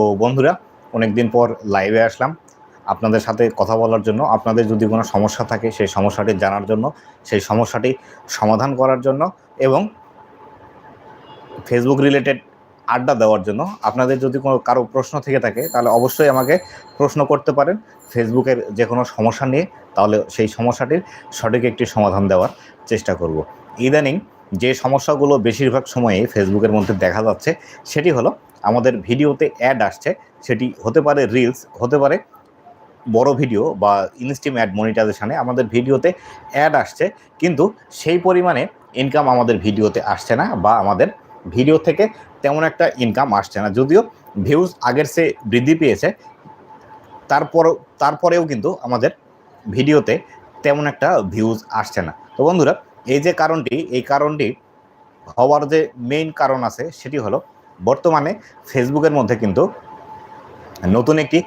তো বন্ধুরা, অনেকদিন পর লাইভে আসলাম। আপনাদের সাথে কথা বলার জন্য, আপনাদের যদি কোনো সমস্যা থাকে, সেই সমস্যাটি জানার জন্য, সেই সমস্যাটি সমাধান করার জন্য এবং ফেসবুক রিলেটেড আড্ডা দেওয়ার জন্য আপনাদের যদি কোনো কারও প্রশ্ন থেকে থাকে, তাহলে অবশ্যই আমাকে প্রশ্ন করতে পারেন। ফেসবুকের যে কোনো সমস্যা নিয়ে, তাহলে সেই সমস্যাটির সঠিক একটি সমাধান দেওয়ার চেষ্টা করব। ইদানিং যে সমস্যাগুলো বেশিরভাগ সময়ে ফেসবুকের মধ্যে দেখা যাচ্ছে, সেটি হলো আমাদের ভিডিওতে অ্যাড আসছে, সেটি হতে পারে রিলস হতে পারে বড় ভিডিও বা ইনস্টিম অ্যাড মনিটাইজেশনে আমাদের ভিডিওতে অ্যাড আসছে, কিন্তু সেই পরিমাণে ইনকাম আমাদের ভিডিওতে আসছে না বা আমাদের ভিডিও থেকে তেমন একটা ইনকাম আসছে না। যদিও ভিউজ আগের সে বৃদ্ধি পেয়েছে, তারপর, তারপরেও কিন্তু আমাদের ভিডিওতে তেমন একটা ভিউজ আসছে না। তো বন্ধুরা এই যে কারণটি, এই কারণটি হওয়ার যে মেইন কারণ আছে, সেটি হলো বর্তমানে ফেসবুকের মধ্যে কিন্তু নতুন একটি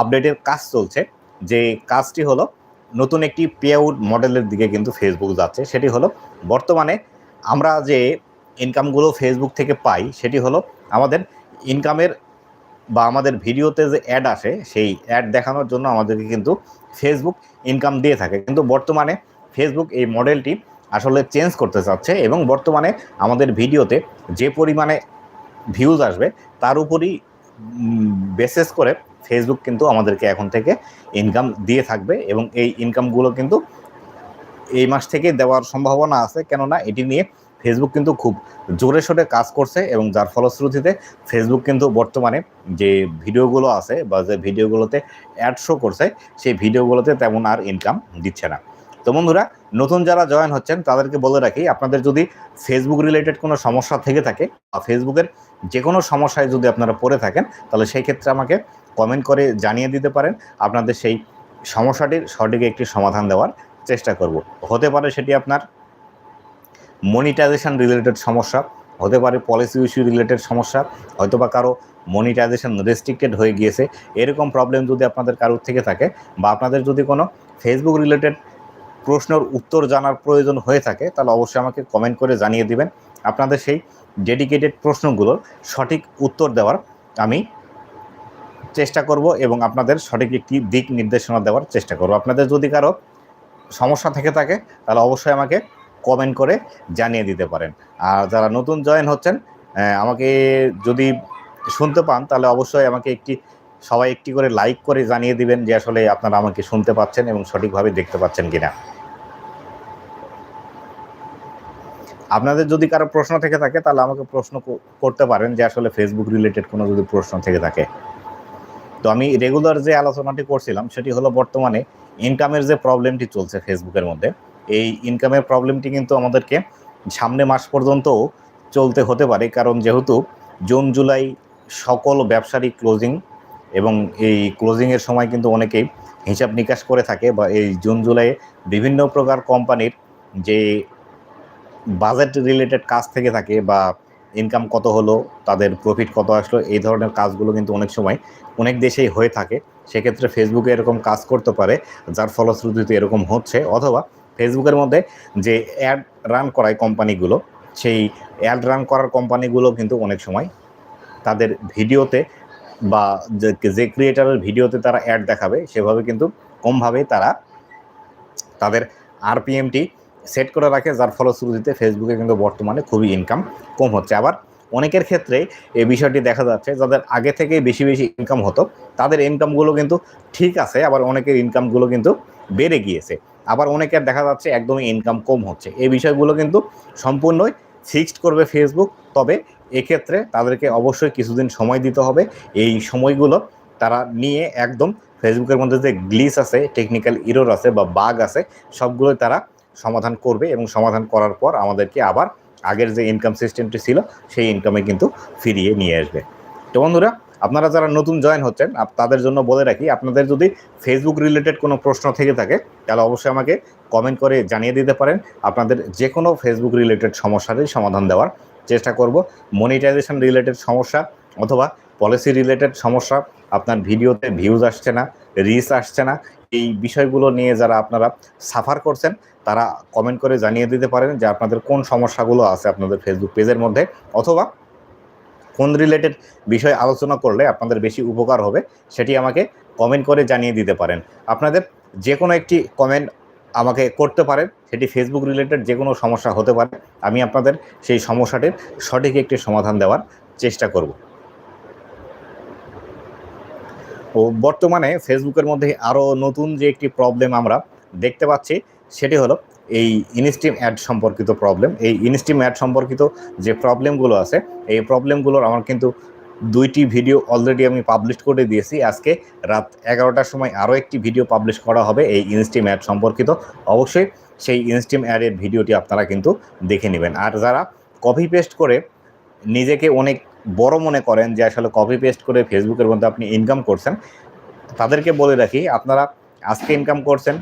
আপডেটের কাজ চলছে। যে কাজটি হলো নতুন একটি পে আউট মডেলের দিকে কিন্তু ফেসবুক যাচ্ছে। সেটি হলো বর্তমানে আমরা যে ইনকামগুলো ফেসবুক থেকে পাই, সেটি হলো আমাদের ইনকামের বা আমাদের ভিডিওতে যে অ্যাড আসে, সেই অ্যাড দেখানোর জন্য আমাদেরকে কিন্তু ফেসবুক ইনকাম দিয়ে থাকে। কিন্তু বর্তমানে ফেসবুক এই মডেলটি আসলে চেঞ্জ করতে চাচ্ছে এবং বর্তমানে আমাদের ভিডিওতে যে পরিমাণে ভিউজ আসবে, তার উপরই বেসেস করে ফেসবুক কিন্তু আমাদেরকে এখন থেকে ইনকাম দিয়ে থাকবে এবং এই ইনকামগুলো কিন্তু এই মাস থেকে দেওয়ার সম্ভাবনা আছে। কেননা এটি নিয়ে ফেসবুক কিন্তু খুব জোরে সোরে কাজ করছে এবং যার ফলশ্রুতিতে ফেসবুক কিন্তু বর্তমানে যে ভিডিওগুলো আছে বা যে ভিডিওগুলোতে অ্যাড শো করছে, সেই ভিডিওগুলোতে তেমন আর ইনকাম দিচ্ছে না। তো বন্ধুরা, নতুন যারা জয়েন হচ্ছেন, তাদেরকে বলে রাখি, আপনাদের যদি ফেসবুক রিলেটেড কোনো সমস্যা থেকে থাকে বা ফেসবুকের যে কোনো সমস্যায় যদি আপনারা পড়ে থাকেন, তাহলে সেই ক্ষেত্রে আমাকে কমেন্ট করে জানিয়ে দিতে পারেন। আপনাদের সেই সমস্যাটির সঠিক একটি সমাধান দেওয়ার চেষ্টা করব। হতে পারে সেটি আপনার মনিটাইজেশন রিলেটেড সমস্যা, হতে পারে পলিসি ইস্যু রিলেটেড সমস্যা হয়তো বা কারও মনিটাইজেশন রেস্ট্রিক্টেড হয়ে গিয়েছে, এরকম প্রবলেম যদি আপনাদের কারোর থেকে থাকে বা আপনাদের যদি কোনো ফেসবুক রিলেটেড প্রশ্নের উত্তর জানার প্রয়োজন হয়ে থাকে, তাহলে অবশ্যই আমাকে কমেন্ট করে জানিয়ে দিবেন। আপনাদের সেই ডেডিকেটেড প্রশ্নগুলোর সঠিক উত্তর দেওয়ার আমি চেষ্টা করব এবং আপনাদের সঠিক একটি দিক নির্দেশনা দেওয়ার চেষ্টা করব। আপনাদের যদি কারও সমস্যা থেকে থাকে, তাহলে অবশ্যই আমাকে কমেন্ট করে জানিয়ে দিতে পারেন। আর যারা নতুন জয়েন হচ্ছেন আমাকে যদি শুনতে পান, তাহলে অবশ্যই আমাকে একটি সবাই একটি করে লাইক করে জানিয়ে দিবেন যে আসলে আপনারা আমাকে শুনতে পাচ্ছেন এবং সঠিকভাবে দেখতে পাচ্ছেন কিনা। আপনাদের যদি কারও প্রশ্ন থেকে থাকে, তাহলে আমাকে প্রশ্ন করতে পারেন যে আসলে ফেসবুক রিলেটেড কোনো যদি প্রশ্ন থেকে থাকে। তো আমি রেগুলার যে আলোচনাটি করছিলাম, সেটি হলো বর্তমানে ইনকামের যে প্রবলেমটি চলছে ফেসবুকের মধ্যে, এই ইনকামের প্রবলেমটি কিন্তু আমাদেরকে সামনে মাস পর্যন্ত চলতে হতে পারে। কারণ যেহেতু জুন, জুলাই সকল ব্যবসারই ক্লোজিং এবং এই ক্লোজিংয়ের সময় কিন্তু অনেকেই হিসাব নিকাশ করে থাকে বা এই জুন জুলাইয়ে বিভিন্ন প্রকার কোম্পানির যে বাজেট রিলেটেড কাজ থেকে থাকে বা ইনকাম কত হলো, তাদের প্রফিট কত আসলো, এই ধরনের কাজগুলো কিন্তু অনেক সময় অনেক দেশেই হয়ে থাকে। সেক্ষেত্রে ফেসবুকে এরকম কাজ করতে পারে, যার ফলশ্রুতিতে এরকম হচ্ছে। অথবা ফেসবুকের মধ্যে যে অ্যাড রান করায় কোম্পানিগুলো, সেই অ্যাড রান করার কোম্পানিগুলো কিন্তু অনেক সময় তাদের ভিডিওতে বা যে ক্রিয়েটারের ভিডিওতে তারা অ্যাড দেখাবে, সেভাবে কিন্তু কমভাবে তারা তাদের আরপিএমটি সেট করে রাখে, যার ফলশ্রুতিতে ফেসবুকে কিন্তু বর্তমানে খুবই ইনকাম কম হচ্ছে। আবার অনেকের ক্ষেত্রে এই বিষয়টি দেখা যাচ্ছে, যাদের আগে থেকে বেশি বেশি ইনকাম হতো, তাদের ইনকামগুলো কিন্তু ঠিক আছে, আবার অনেকের ইনকামগুলো কিন্তু বেড়ে গিয়েছে। আবার অনেকের দেখা যাচ্ছে একদমই ইনকাম কম হচ্ছে। এই বিষয়গুলো কিন্তু সম্পূর্ণই ফিক্সড করবে ফেসবুক তবে এক্ষেত্রে তাদেরকে অবশ্যই কিছুদিন সময় দিতে হবে। এই সময়গুলো তারা নিয়ে একদম ফেসবুকের মধ্যে যে গ্লিস আছে টেকনিক্যাল ইরোর আছে বা বাগ আছে, সবগুলোই তারা সমাধান করবে এবং সমাধান করার পর আমাদেরকে আবার আগের যে ইনকাম সিস্টেমটি ছিল, সেই ইনকামে কিন্তু ফিরিয়ে নিয়ে আসবে। তো বন্ধুরা আপনারা যারা নতুন জয়েন হচ্ছেন তাদের জন্য বলে রাখি, আপনাদের যদি ফেসবুক রিলেটেড কোনো প্রশ্ন থেকে থাকে, তাহলে অবশ্যই আমাকে কমেন্ট করে জানিয়ে দিতে পারেন। আপনাদের যে কোনো ফেসবুক রিলেটেড সমস্যারই সমাধান দেওয়ার চেষ্টা করব। মনিটাইজেশন রিলেটেড সমস্যা অথবা পলিসি রিলেটেড সমস্যা, আপনার ভিডিওতে ভিউজ আসছে না রিচ আসছে না, এই বিষয়গুলো নিয়ে যারা আপনারা সাফার করছেন, তারা কমেন্ট করে জানিয়ে দিতে পারেন যে আপনাদের কোন সমস্যাগুলো আছে আপনাদের ফেসবুক পেজের মধ্যে অথবা কোন রিলেটেড বিষয় আলোচনা করলে আপনাদের বেশি উপকার হবে, সেটি আমাকে কমেন্ট করে জানিয়ে দিতে পারেন। আপনাদের যে কোনো একটি কমেন্ট আমাকে করতে পারেন সেটি ফেসবুক রিলেটেড যে কোনো সমস্যা হতে পারে, আমি আপনাদের সেই সমস্যাটির সঠিক একটি সমাধান দেওয়ার চেষ্টা করব। ও বর্তমানে ফেসবুকের মধ্যে আরও নতুন যে একটি প্রবলেম আমরা দেখতে পাচ্ছি, সেটি হলো এই ইনস্টিম অ্যাড সম্পর্কিত প্রবলেম এই ইনস্টিম অ্যাড সম্পর্কিত যে প্রবলেমগুলো আছে, এই প্রবলেমগুলোর আমার কিন্তু দুইটি ভিডিও অলরেডি আমি পাবলিশ করে দিয়েছি। আজকে রাত এগারোটার সময় আরও একটি ভিডিও পাবলিশ করা হবে এই ইনস্টিম অ্যাড সম্পর্কিত। অবশ্যই সেই ইনস্টিম অ্যাডের ভিডিওটি আপনারা কিন্তু দেখে নেবেন। আর যারা কপি পেস্ট করে নিজেকে অনেক বড় মনে করেন যে আসলে কপি পেস্ট করে ফেসবুকের মধ্যে আপনি ইনকাম করছেন, তাদেরকে বলে রাখি, আপনারা আজকে ইনকাম করছেন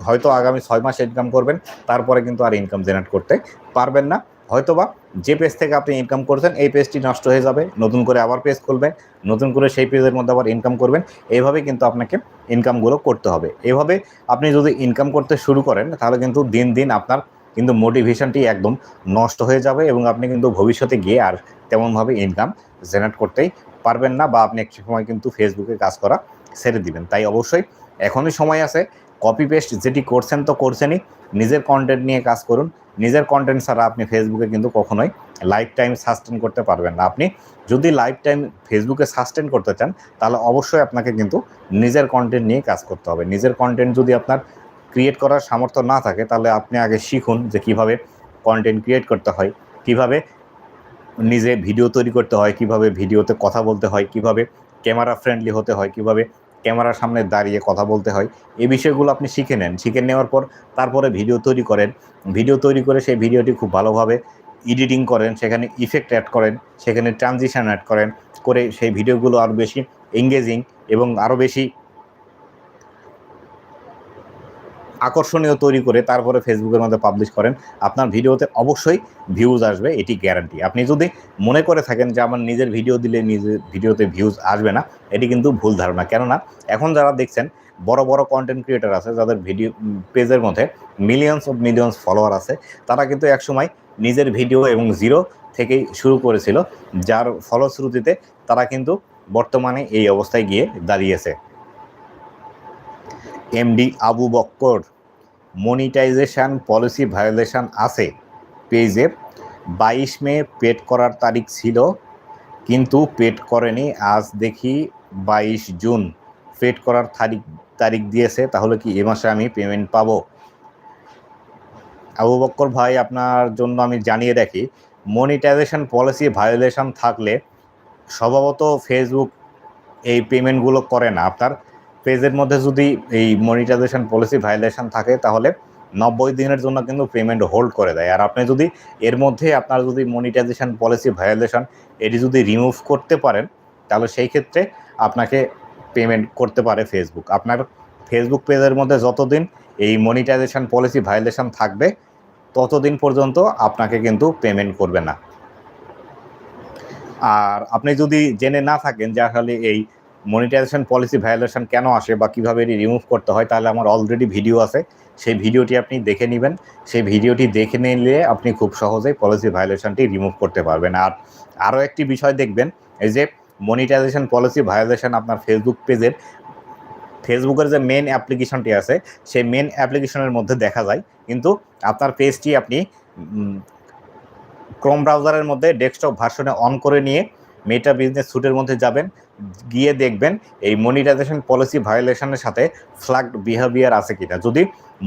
হয়তো আগামী ছয় মাস ইনকাম করবেন, তারপরে কিন্তু আর ইনকাম জেনারেট করতে পারবেন না। হয়তোবা যে পেজ থেকে আপনি ইনকাম করছেন, এই পেজটি নষ্ট হয়ে যাবে, নতুন করে আবার পেজ খুলবেন, নতুন করে সেই পেজের মধ্যে আবার ইনকাম করবেন, এইভাবে কিন্তু আপনাকে ইনকামগুলো করতে হবে। এভাবে আপনি যদি ইনকাম করতে শুরু করেন, তাহলে কিন্তু দিন দিন আপনার কিন্তু মোটিভেশনটি একদম নষ্ট হয়ে যাবে এবং আপনি কিন্তু ভবিষ্যতে গিয়ে আর তেমনভাবে ইনকাম জেনারেট করতেই পারবেন না বা আপনি এক সময় কিন্তু ফেসবুকে কাজ করা ছেড়ে দিবেন। তাই অবশ্যই এখনই সময় আছে কপি পেস্ট যেটি করছেন তো করছেনই। নিজের কন্টেন্ট নিয়ে কাজ করুন। নিজের কন্টেন্ট ছাড়া আপনি ফেসবুকে কিন্তু কখনোই লাইফ টাইম সাস্টেন করতে পারবেন না। আপনি যদি লাইফ টাইম ফেসবুকে সাস্টেন করতে চান, তাহলে অবশ্যই আপনাকে কিন্তু নিজের কন্টেন্ট নিয়ে কাজ করতে হবে। নিজের কন্টেন্ট যদি আপনার ক্রিয়েট করার সামর্থ্য না থাকে, তাহলে আপনি আগে শিখুন যে কীভাবে কন্টেন্ট ক্রিয়েট করতে হয়, কীভাবে নিজে ভিডিও তৈরি করতে হয়, কীভাবে ভিডিওতে কথা বলতে হয়, কীভাবে ক্যামেরা ফ্রেন্ডলি হতে হয়, কীভাবে ক্যামেরার সামনে দাঁড়িয়ে কথা বলতে হয়। এই বিষয়গুলো আপনি শিখে নেন। শিখে নেওয়ার পর তারপরে ভিডিও তৈরি করেন। ভিডিও তৈরি করে সেই ভিডিওটি খুব ভালোভাবে এডিটিং করেন, সেখানে ইফেক্ট অ্যাড করেন, সেখানে ট্রানজিশান অ্যাড করেন, করে সেই ভিডিওগুলো আরও বেশি এঙ্গেজিং এবং আরও বেশি আকর্ষণীয় তৈরি করে তারপরে ফেসবুকের মধ্যে পাবলিশ করেন। আপনার ভিডিওতে অবশ্যই ভিউজ আসবে, এটি গ্যারান্টি আপনি যদি মনে করে থাকেন যে আমার নিজের ভিডিও দিলে নিজের ভিডিওতে ভিউজ আসবে না, এটি কিন্তু ভুল ধারণা। কেননা, এখন যারা দেখছেন, বড় বড় কন্টেন্ট ক্রিয়েটার আছে, যাদের ভিডিও পেজের মধ্যে মিলিয়নস অফ মিলিয়নস ফলোয়ার আছে, তারা কিন্তু একসময় নিজের ভিডিও এবং জিরো থেকেই শুরু করেছিল, যার ফলশ্রুতিতে তারা কিন্তু বর্তমানে এই অবস্থায় গিয়ে দাঁড়িয়েছে। MD Abu Bakkar monetization policy violation আছে পেজে বাইশ মে পেড করার তারিখ ছিল, কিন্তু পেড করেনি। আজ দেখি বাইশ জুন পেড করার তারিখ তারিখ দিয়েছে, তাহলে কি এ মাসে আমি পেমেন্ট পাব? আবু বক্কর ভাই, আপনার জন্য আমি জানিয়ে রাখি মনিটাইজেশন পলিসি ভায়োলেশন থাকলে স্বভাবত ফেসবুক এই পেমেন্টগুলো করে না। আপনার পেজের মধ্যে যদি এই মনিটাইজেশন পলিসি ভায়োলেশন থাকে, তাহলে নব্বই দিনের জন্য কিন্তু পেমেন্ট হোল্ড করে দেয়। আর আপনি যদি এর মধ্যে আপনার যদি মনিটাইজেশন পলিসি ভায়োলেশন এটি যদি রিমুভ করতে পারেন, তাহলে সেই ক্ষেত্রে আপনাকে পেমেন্ট করতে পারে ফেসবুক আপনার ফেসবুক পেজের মধ্যে যতদিন এই মনিটাইজেশন পলিসি ভায়োলেশন থাকবে, ততদিন পর্যন্ত আপনাকে কিন্তু পেমেন্ট করবে না। আর আপনি যদি জেনে না থাকেন যে আসলে এই মনিটাইজেশন পলিসি ভায়োলেশন কেন আসে বা কীভাবে এটি রিমুভ করতে হয়, তাহলে আমার অলরেডি ভিডিও আছে। সেই ভিডিওটি আপনি দেখে নেবেন। সেই ভিডিওটি দেখে নিলে আপনি খুব সহজেই পলিসি ভায়োলেশনটি রিমুভ করতে পারবেন। আর আরও একটি বিষয় দেখবেন, এই যে মনিটাইজেশন পলিসি ভায়োলেশন আপনার ফেসবুক পেজের ফেসবুকের যে মেন অ্যাপ্লিকেশনটি আছে, সেই মেন অ্যাপ্লিকেশনের মধ্যে দেখা যায়। কিন্তু আপনার পেজটি আপনি ক্রোম ব্রাউজারের মধ্যে ডেস্কটপ ভার্সনে অন করে নিয়ে মেটা বিজনেস স্যুটের মধ্যে যাবেন, গিয়ে দেখবেন এই মনিটাইজেশন পলিসি ভায়োলেশনের সাথে ফ্ল্যাগ বিহেভিয়ার আছে কিনা। যদি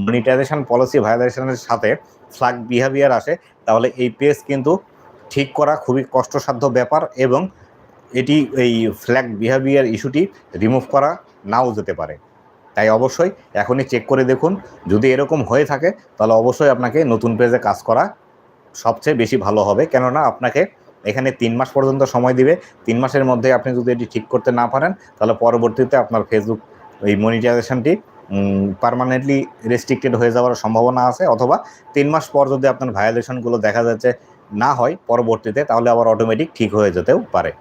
মনিটাইজেশন পলিসি ভায়োলেশনের সাথে ফ্ল্যাগ বিহেভিয়ার আসে, তাহলে এই পেজ কিন্তু ঠিক করা খুবই কষ্টসাধ্য ব্যাপার এবং এটি এই ফ্ল্যাগ বিহেভিয়ার ইস্যুটি রিমুভ করা নাও যেতে পারে। তাই অবশ্যই এখনই চেক করে দেখুন। যদি এরকম হয়ে থাকে, তাহলে অবশ্যই আপনাকে নতুন পেজে কাজ করা সবচেয়ে বেশি ভালো হবে। কেননা আপনাকে এখানে তিন মাস পর্যন্ত সময় দিবে। তিন মাসের মধ্যে আপনি যদি এটি ঠিক করতে না পারেন, তাহলে পরবর্তীতে আপনার ফেসবুক এই মনিটাইজেশনটি পারমানেন্টলি রেস্ট্রিক্টেড হয়ে যাওয়ার সম্ভাবনা আছে। অথবা তিন মাস পর যদি আপনার ভায়োলেশনগুলো দেখা যাচ্ছে না হয় পরবর্তীতে, তাহলে আবার অটোমেটিক ঠিক হয়ে যেতেও পারে।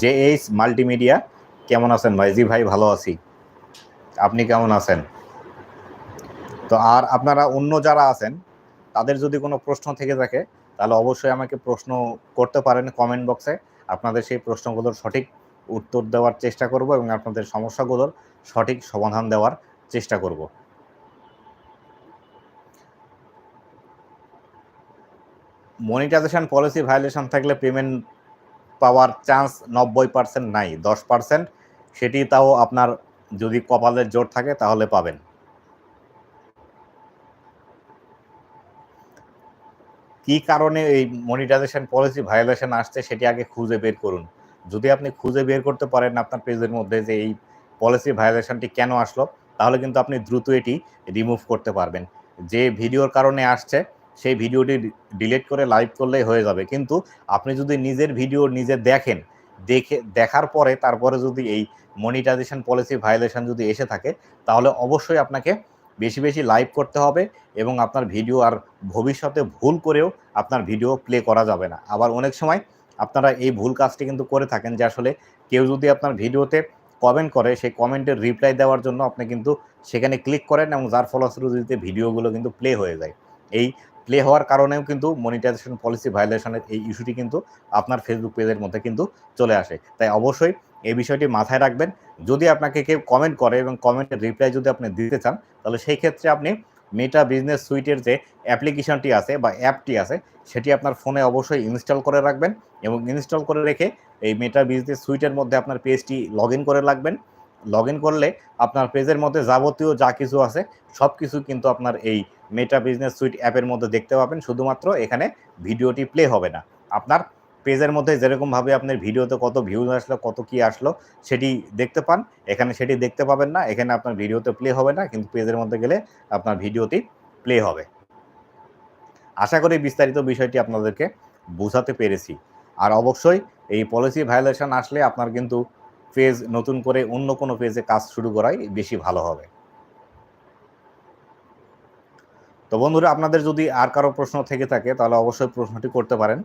জে এইচ মাল্টিমিডিয়া কেমন আছেন ভাই? জি ভাই, ভালো আছি। আপনি কেমন আছেন? তো আর আপনারা অন্য যারা আছেন, তাদের যদি কোনো প্রশ্ন থেকে থাকে তাহলে অবশ্যই আমাকে প্রশ্ন করতে পারেন কমেন্ট বক্সে আপনাদের সেই প্রশ্নগুলোর সঠিক উত্তর দেওয়ার চেষ্টা করব এবং আপনাদের সমস্যাগুলোর সঠিক সমাধান দেওয়ার চেষ্টা করব। মনিটাইজেশন পলিসি ভায়োলেশন থাকলে পেমেন্ট পাওয়ার চান্স নব্বই পার্সেন্ট নাই, দশ পার্সেন্ট সেটি তাও আপনার যদি কপালের জোর থাকে তাহলে পাবেন। কি কারণে এই মনিটাইজেশন পলিসি ভায়োলেশন আসছে সেটি আগে খুঁজে বের করুন। যদি আপনি খুঁজে বের করতে পারেন আপনার পেজের মধ্যে যে এই পলিসি ভায়োলেশনটি কেন আসলো, তাহলে কিন্তু আপনি দ্রুত এটি রিমুভ করতে পারবেন। যে ভিডিওর কারণে আসছে, সেই ভিডিওটি ডিলিট করে লাইভ করলেই হয়ে যাবে। কিন্তু আপনি যদি নিজের ভিডিও নিজে দেখেন, দেখে, দেখার পরে তারপরে যদি এই মনিটাইজেশন পলিসি ভায়োলেশন যদি এসে থাকে, তাহলে অবশ্যই আপনাকে বেশি বেশি লাইভ করতে হবে এবং আপনার ভিডিও আর ভবিষ্যতে ভুল করেও আপনার ভিডিও প্লে করা যাবে না। আবার অনেক সময় আপনারা এই ভুল কাজটি কিন্তু করে থাকেন যে আসলে কেউ যদি আপনার ভিডিওতে কমেন্ট করে, সেই কমেন্টের রিপ্লাই দেওয়ার জন্য আপনি কিন্তু সেখানে ক্লিক করেন এবং যার ফলশ্রুতিতে ভিডিওগুলো কিন্তু প্লে হয়ে যায়। এই প্লে হওয়ার কারণেও কিন্তু মনিটাইজেশন পলিসি ভায়োলেশনের এই ইস্যুটি কিন্তু আপনার ফেসবুক পেজের মধ্যে কিন্তু চলে আসে। তাই অবশ্যই এই বিষয়টি মাথায় রাখবেন। যদি আপনাকে কেউ কমেন্ট করে এবং কমেন্টের রিপ্লাই যদি আপনি দিতে চান, তাহলে সেই ক্ষেত্রে আপনি মেটা বিজনেস সুইটের যে অ্যাপ্লিকেশনটি আছে বা অ্যাপটি আছে, সেটি আপনার ফোনে অবশ্যই ইনস্টল করে রাখবেন এবং ইনস্টল করে রেখে এই মেটা বিজনেস সুইটের মধ্যে আপনার পেজটি লগ করে রাখবেন। লগ করলে আপনার পেজের মধ্যে যাবতীয় যা কিছু আছে সব কিছু কিন্তু আপনার এই মেটা বিজনেস সুইট অ্যাপের মধ্যে দেখতে পাবেন। শুধুমাত্র এখানে ভিডিওটি প্লে হবে না। আপনার পেজের মধ্যে যেরকমভাবে আপনার ভিডিওতে কত ভিউজ আসলো, কত কি আসলো, সেটি দেখতে পান। এখানে সেটি দেখতে পাবেন না, এখানে আপনার ভিডিওতে প্লে হবে না, কিন্তু পেজের মধ্যে গেলে আপনার ভিডিওটি প্লে হবে। আশা করি বিস্তারিত বিষয়টি আপনাদেরকে বোঝাতে পেরেছি। আর অবশ্যই এই পলিসি ভায়োলেশন আসলে আপনার কিন্তু পেজ নতুন করে অন্য কোনো পেজে কাজ শুরু করাই বেশি ভালো হবে। তো বন্ধুরা, আপনাদের যদি আর কারও প্রশ্ন থেকে থাকে, তাহলে অবশ্যই প্রশ্নটি করতে পারেন।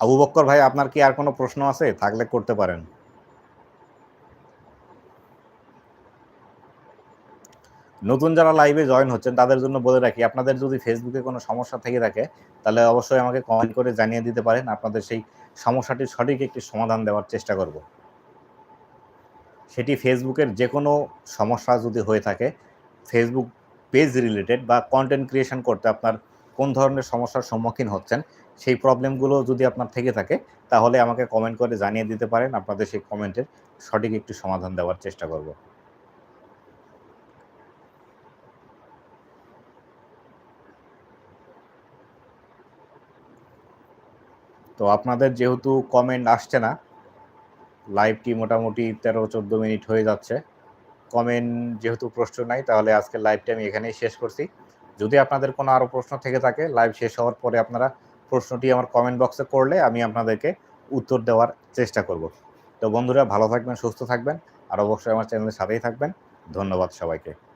আবু বক্কর ভাই, আপনার কি আর কোনো প্রশ্ন আছে? থাকলে করতে পারেন। নতুন যারা লাইভে জয়েন হচ্ছেন, তাদের জন্য বলে রাখি, আপনাদের যদি ফেসবুকে কোনো সমস্যা থেকে থাকে, তাহলে অবশ্যই আমাকে কমেন্ট করে জানিয়ে দিতে পারেন। আপনাদের সেই সমস্যাটির সঠিক একটি সমাধান দেওয়ার চেষ্টা করব। সেটি ফেসবুকের যে কোনো সমস্যা যদি হয়ে থাকে ফেসবুক পেজ রিলেটেড বা কন্টেন্ট ক্রিয়েশন করতে আপনার কোন ধরনের সমস্যার সম্মুখীন হচ্ছেন, সেই প্রবলেমগুলো যদি আপনার থেকে থাকে, তাহলে আমাকে কমেন্ট করে জানিয়ে দিতে পারেন। আপনাদের সেই কমেন্টের সঠিক একটি সমাধান দেওয়ার চেষ্টা করব। তো আপনাদের যেহেতু কমেন্ট আসছে না লাইভটি মোটামুটি তেরো, চোদ্দ মিনিট হয়ে যাচ্ছে। কমেন্ট যেহেতু প্রশ্ন নাই, তাহলে আজকে লাইভটি আমি এখানেই শেষ করছি। যদি আপনাদের কোনো আরও প্রশ্ন থেকে থাকে লাইভ শেষ হওয়ার পরে আপনারা প্রশ্নটি আমার কমেন্ট বক্সে করলে আমি আপনাদেরকে উত্তর দেওয়ার চেষ্টা করব। তো বন্ধুরা, ভালো থাকবেন, সুস্থ থাকবেন, আর অবশ্যই আমার চ্যানেলের সাথেই থাকবেন। ধন্যবাদ সবাইকে।